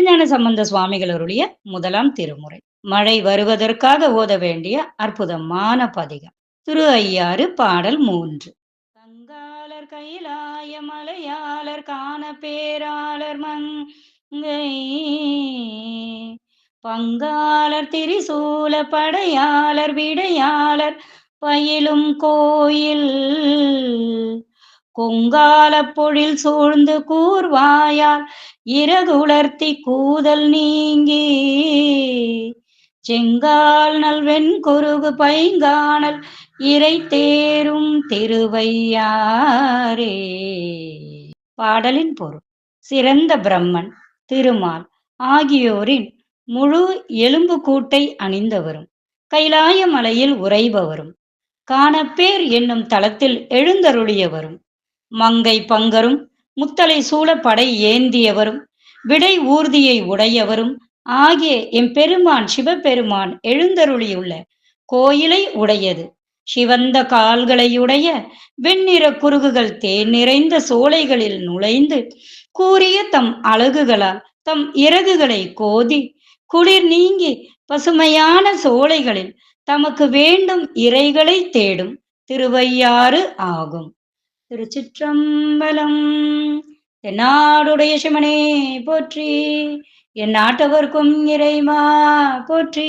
திருஞான சம்பந்த சுவாமிகள் அருளிய முதலாம் திருமுறை. மழை வருவதற்காக ஓத வேண்டிய அற்புதமான பதிகம். திரு ஐயாறு பாடல் மூன்று. தங்காளர் கைலாய மலையாளர் காண பேராளர் மங்கை. பங்காளர் திரிசூல படையாளர் விடையாளர் பயிலும் கோயில். கொங்கால பொழில் சூழ்ந்து கூர்வாயால் இறகுலர்த்தி கூதல் நீங்கி. செங்கால் நல்வெண் குருகு பைங்கானல் இறை தேரும் திருவையாரே பாடலின் பொருள் சிறந்த பிரம்மன் திருமால் ஆகியோரின் முழு எலும்பு கூட்டை அணிந்தவரும் கைலாய மலையில் உறைபவரும் காணப்பேர் என்னும் தளத்தில் எழுந்தருளியவரும். மங்கை பங்கரும் முத்தலை சூழ படை ஏந்தியவரும் விடை ஊர்தியை உடையவரும் ஆகிய எம்பெருமான் சிவபெருமான் எழுந்தருளியுள்ள கோயிலை உடையது. சிவந்த கால்களையுடைய வெண்ணிற குறுகுகள் தேன் நிறைந்த சோலைகளில் நுழைந்து கூறிய தம் அழகுகளால் தம் இறகுகளை கோதி குளிர் நீங்கி பசுமையான சோலைகளில் தமக்கு வேண்டும் இறைகளை தேடும் திருவையாறு ஆகும். திருச்சிற்றம்பலம். தென்னாடுடைய சிவனே போற்றி என் நாட்டவர்க்கும் இறைமா போற்றி.